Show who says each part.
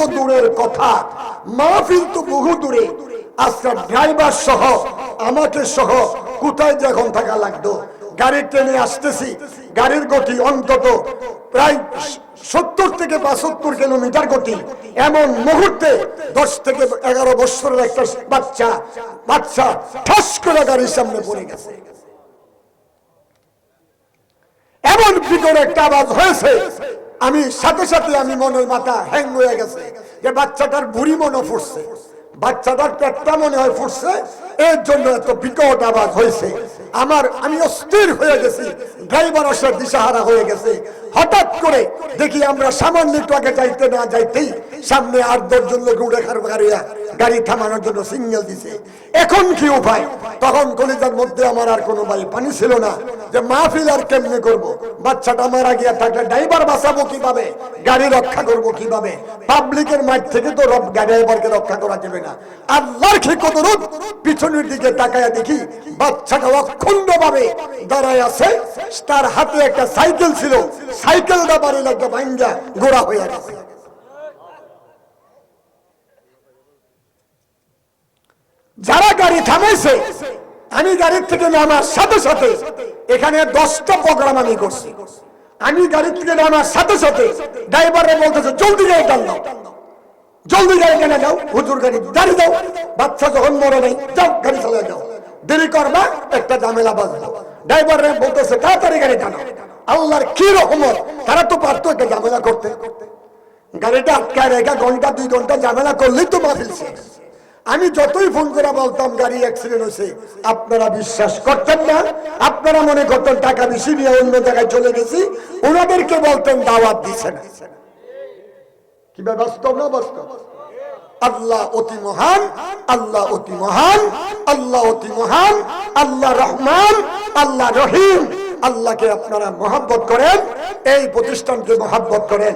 Speaker 1: তো দূরের কথা। মাহফিল তো বহু দূরে। আজকে ড্রাইভার সহ, আমাকে সহ কোথায় যে এখন থাকা লাগতো? গাড়ি ট্রেনে আসতেছি। গাড়ির গতি অন্তত প্রায় সত্তর থেকে বাষট্তর কিলোমিটার গতি। এমন মুহূর্তে দশ থেকে এগারো বছরের একটা বাচ্চা বাচ্চা ঠাস করে গাড়ির সামনে পড়ে গেছে। এমন ভিতরে একটা আওয়াজ হয়েছে। আমি সাথে সাথে আমি মনের মাথা হ্যাং হয়ে গেছে। যে বাচ্চাটার বুড়ি মনে ফুটছে। বাচ্চাটার পেটটা মনে হয় ফুটছে। এর জন্য এত বিকট আওয়াজ হয়েছে। আমার, আমি অস্থির হয়ে গেছি। ড্রাইভার আসে দিশাহারা হয়ে গেছে। হঠাৎ করে দেখি আমরা সামান্য একটু আগে যাইতে না যাইতেই সামনে আট দশজন লোক খার গাড়িয়া গাড়ি থামানোর জন্য সিগন্যাল দিছে। এখন কি উপায়? তখন কলিজার মধ্যে আমার আর কোনো ভাই পানি ছিল না। যে মাহফিল আর কেমনে করব? বাচ্চাটা মারা গিয়া থাকলে ড্রাইভার বাঁচাবো কীভাবে? গাড়ি রক্ষা করব কীভাবে? পাবলিকের মাঠ থেকে তো ড্রাইভারকে রক্ষা করা যাবে না। আল্লাহর কি কদরত? পিছনের দিকে তাকায়া দেখি বাচ্চাটা অখণ্ড ভাবে দাঁড়ায় আছে। তার হাতে একটা সাইকেল ছিল। সাইকেলটা বাড়ি লাগবে ভাঙ্গা গোড়া হয়ে গেছে। যারা গাড়ি থামাইছে, আমি গাড়ির থেকে নামার সাথে সাথে এখানে দশটা প্রোগ্রাম আমি করছি। আমি গাড়ি থেকে নামার সাথে সাথে ড্রাইভারে বলতেছে, জলদি গাড়ি টান জলদি গাড়ি টেনে যাও হুজুর গাড়ি গাড়ি দাও। বাচ্চা যখন মরে নাই, যাও, গাড়ি চালিয়ে যাও। দেরি করবা, একটা ঝামেলা বাজলো ড্রাইভার বলতেছে, তাড়াতাড়ি গাড়ি টানো। আল্লাহর কি রকমত তারা তো পারতো একটা ঝামেলা করতে। গাড়িটা আটকায় রেখা ঘণ্টা, দুই ঘণ্টা ঝামেলা করলেই তো মাফিল শেষ আমি যতই ফোন করে বলতাম, গাড়ি অ্যাক্সিডেন্ট হয়েছে, আপনারা বিশ্বাস করতেন না। আপনারা মনে করতেন টাকা বেশি নিয়ে অন্য জায়গায় চলে গেছি। ওনাদেরকে বলতেন, দাওয়াত দিছে না বাস্তব না বাস্তব? আল্লাহ অতি মহান, আল্লাহ অতি মহান, আল্লাহ অতি মহান, আল্লাহ রহমান, আল্লাহ রহিম। আল্লাহকে আপনারা মহাব্বত করেন, এই প্রতিষ্ঠানকে মহাব্বত করেন।